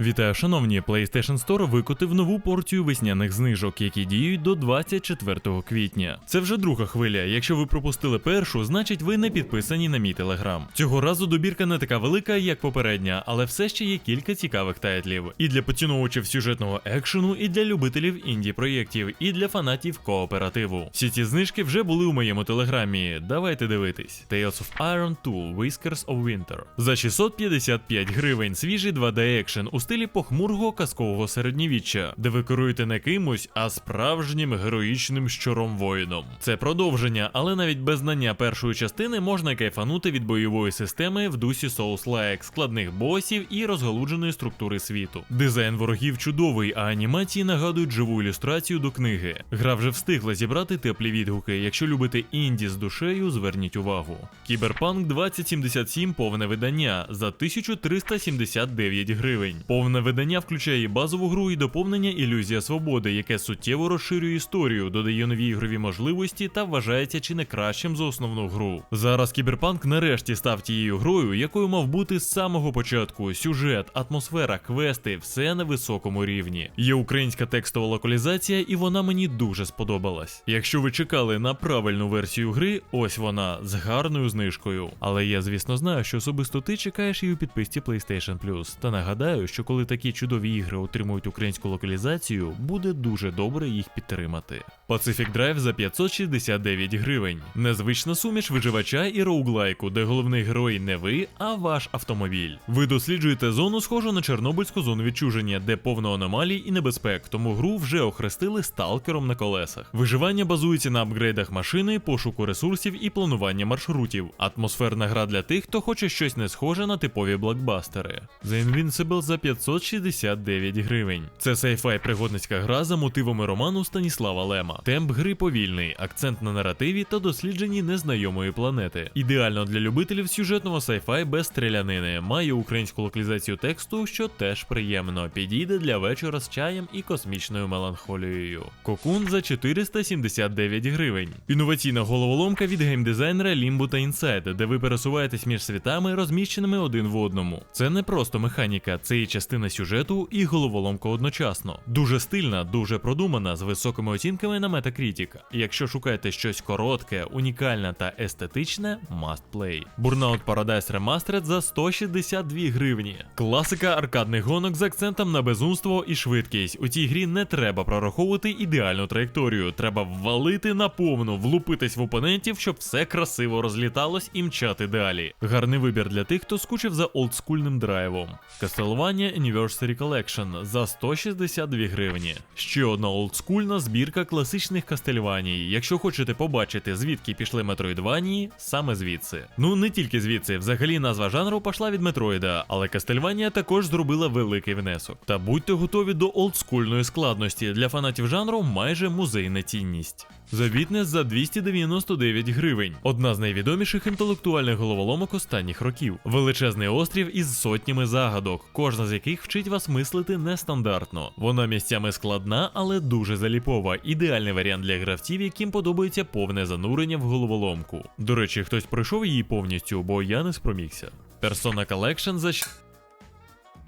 Вітаю, шановні! PlayStation Store викотив нову порцію весняних знижок, які діють до 24 квітня. Це вже друга хвиля. Якщо ви пропустили першу, значить ви не підписані на мій телеграм. Цього разу добірка не така велика, як попередня, але все ще є кілька цікавих тайтлів. І для поціновувачів сюжетного екшену, і для любителів інді проєктів, і для фанатів кооперативу. Всі ці знижки вже були у моєму телеграмі. Давайте дивитись. Tales of Iron 2 Whiskers of Winter. За 655 гривень свіжий 2D екшен у стилі похмурого казкового середньовіччя, де ви керуєте не кимось, а справжнім героїчним щуром воїном. Це продовження, але навіть без знання першої частини можна кайфанути від бойової системи в дусі Souls-like, складних босів і розгалудженої структури світу. Дизайн ворогів чудовий, а анімації нагадують живу ілюстрацію до книги. Гра вже встигла зібрати теплі відгуки. Якщо любите інді з душею, зверніть увагу. Кіберпанк 2077 повне видання за 1379 гривень. Повне видання включає базову гру і доповнення Ілюзія свободи, яке суттєво розширює історію, додає нові ігрові можливості та вважається чи не кращим за основну гру. Зараз Кіберпанк нарешті став тією грою, якою мав бути з самого початку. Сюжет, атмосфера, квести все на високому рівні. Є українська текстова локалізація, і вона мені дуже сподобалась. Якщо ви чекали на правильну версію гри, ось вона з гарною знижкою. Але я, звісно, знаю, що особисто ти чекаєш її у підписці PlayStation Plus. Та нагадаю, що коли такі чудові ігри отримують українську локалізацію, буде дуже добре їх підтримати. Pacific Drive за 569 гривень. Незвична суміш виживача і роуглайку, де головний герой не ви, а ваш автомобіль. Ви досліджуєте зону, схожу на Чорнобильську зону відчуження, де повно аномалій і небезпек, тому гру вже охрестили сталкером на колесах. Виживання базується на апгрейдах машини, пошуку ресурсів і планування маршрутів. Атмосферна гра для тих, хто хоче щось не схоже на типові блокбастери. The Invincible за 569 гривень. Це сайфай пригодницька гра за мотивами роману Станіслава Лема. Темп гри повільний, акцент на наративі та дослідженні незнайомої планети. Ідеально для любителів сюжетного сайфай без стрілянини. Має українську локалізацію тексту, що теж приємно. Підійде для вечора з чаєм і космічною меланхолією. Кокун за 479 гривень. Інноваційна головоломка від геймдизайнера Limbo та Inside, де ви пересуваєтесь між світами, розміщеними один в одному. Це не просто механіка, це і частина сюжету, і головоломка одночасно. Дуже стильна, дуже продумана, з високими оцінками на Metacritic. Якщо шукаєте щось коротке, унікальне та естетичне, must play. Burnout Paradise Remastered за 162 гривні. Класика аркадних гонок з акцентом на безумство і швидкість. У цій грі не треба прораховувати ідеальну траєкторію. Треба ввалити на повну, влупитись в опонентів, щоб все красиво розліталось і мчати далі. Гарний вибір для тих, хто скучив за олдскульним драйвом. Castlevania Anniversary Collection за 162 гривні. Ще одна олдскульна збірка класичних Кастельваній. Якщо хочете побачити, звідки пішли метроїдванії, саме звідси. Ну не тільки звідси, взагалі назва жанру пішла від Метроїда, але Кастельванія також зробила великий внесок. Та будьте готові до олдскульної складності для фанатів жанру майже музейна цінність. Witness за 299 гривень. Одна з найвідоміших інтелектуальних головоломок останніх років. Величезний острів із сотнями загадок, кожна з яких вчить вас мислити нестандартно. Вона місцями складна, але дуже заліпова. Ідеальний варіант для гравців, яким подобається повне занурення в головоломку. До речі, хтось пройшов її повністю, бо я не спромігся. Persona Collection за 5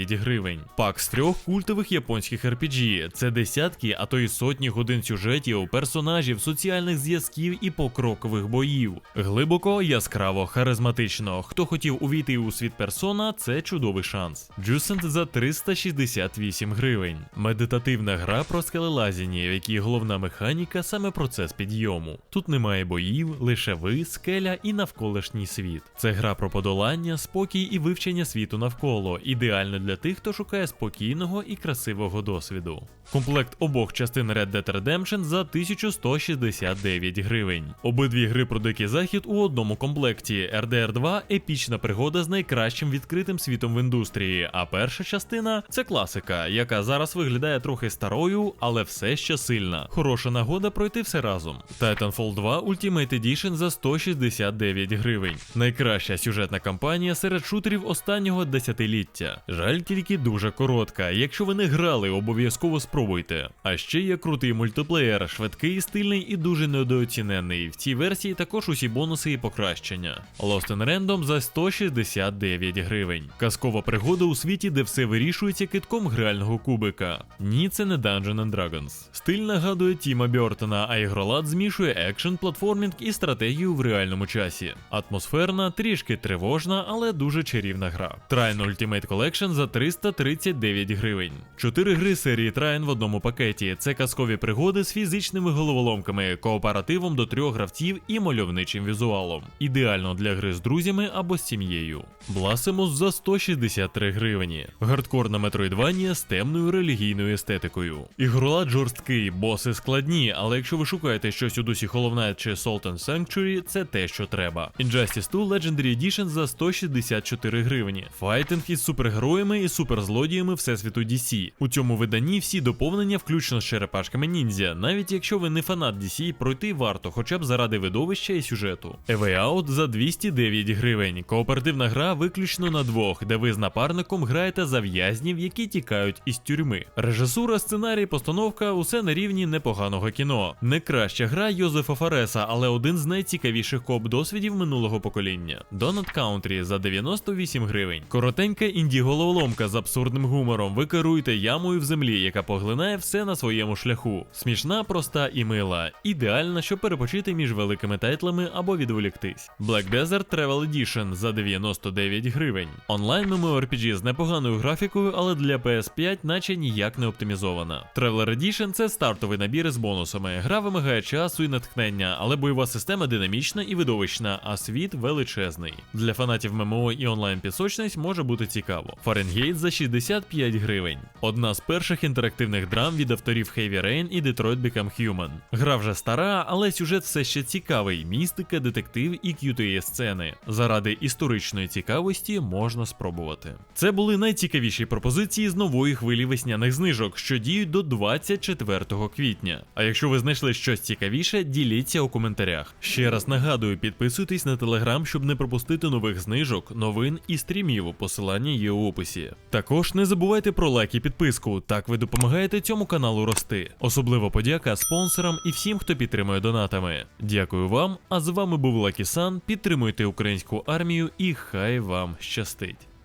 гривень. Пак з трьох культових японських RPG. Це десятки, а то й сотні годин сюжетів, персонажів, соціальних зв'язків і покрокових боїв. Глибоко, яскраво, харизматично. Хто хотів увійти у світ персона, це чудовий шанс. Juicent за 368 гривень. Медитативна гра про скелелазіння, в якій головна механіка саме процес підйому. Тут немає боїв, лише ви, скеля і навколишній світ. Це гра про подолання, спокій і вивчення світу навколо. Ідеально для тих, хто шукає спокійного і красивого досвіду. Комплект обох частин Red Dead Redemption за 1169 гривень. Обидві гри про дикий захід у одному комплекті. RDR 2 епічна пригода з найкращим відкритим світом в індустрії. А перша частина це класика, яка зараз виглядає трохи старою, але все ще сильна. Хороша нагода пройти все разом. Titanfall 2 Ultimate Edition за 169 гривень. Найкраща сюжетна кампанія серед шутерів останнього десятиліття. Жаль, жаль, тільки дуже коротка. Якщо ви не грали, обов'язково спробуйте. А ще є крутий мультиплеєр, швидкий, стильний і дуже недооцінений. В цій версії також усі бонуси і покращення. Lost in Random за 169 гривень. Казкова пригода у світі, де все вирішується китком грального кубика. Ні, це не Dungeon and Dragons. Стиль нагадує Тіма Бьортона, а ігролад змішує екшен, платформінг і стратегію в реальному часі. Атмосферна, трішки тривожна, але дуже чарівна гра. Trine Ultimate Collection за 339 гривень. Чотири гри серії Trine в одному пакеті. Це казкові пригоди з фізичними головоломками, кооперативом до трьох гравців і мальовничим візуалом. Ідеально для гри з друзями або з сім'єю. Blasphemous за 163 гривні. Гардкорна метроїдванія з темною релігійною естетикою. Ігролад жорсткий, боси складні, але якщо ви шукаєте щось у дусі Hollow чи Salt and Sanctuary, це те, що треба. Injustice 2 Legendary Edition за 164 гривні. Файтинг із супергероями і суперзлодіями Всесвіту DC. У цьому виданні всі доповнення, включно з черепашками ніндзя. Навіть якщо ви не фанат DC, пройти варто, хоча б заради видовища і сюжету. A Out за 209 гривень. Кооперативна гра виключно на двох, де ви з напарником граєте за в'язнів, які тікають із тюрми. Режисура, сценарій, постановка усе на рівні непоганого кіно. Не краща гра Йозефа Фареса, але один з найцікавіших коп досвідів минулого покоління. Donut Country за 98 гривень. Коротенька інді-головоломка з абсурдним гумором. Ви керуєте ямою в землі, яка поглинає все на своєму шляху. Смішна, проста і мила. Ідеальна, щоб перепочити між великими тайтлами або відволіктись. Black Desert Travel Edition за 99 гривень. Онлайн MMORPG з непоганою графікою, але для PS5 наче ніяк не оптимізована. Traveler Edition це стартовий набір з бонусами. Гра вимагає часу і натхнення, але бойова система динамічна і видовищна, а світ величезний. Для фанатів ММО і онлайн пісочниць може бути цікаво. Фаренгейт за 65 гривень. Одна з перших інтерактивних драм від авторів Heavy Rain і Detroit Become Human. Гра вже стара, але сюжет все ще цікавий: містика, детектив і QTE сцени. Заради історичної цікавості можна спробувати. Це були найцікавіші пропозиції з нової хвилі весняних знижок, що діють до 24 квітня. А якщо ви знайшли щось цікавіше, діліться у коментарях. Ще раз нагадую, підписуйтесь на телеграм, щоб не пропустити нових знижок, новин і стрімів. Посилання є у описі. Також не забувайте про лайк і підписку. Так ви допомагаєте цьому каналу рости. Особливо подяка спонсорам і всім, хто підтримує донатами. Дякую вам. А з вами був Лакісан. Підтримуйте українську армію і хай вам щастить.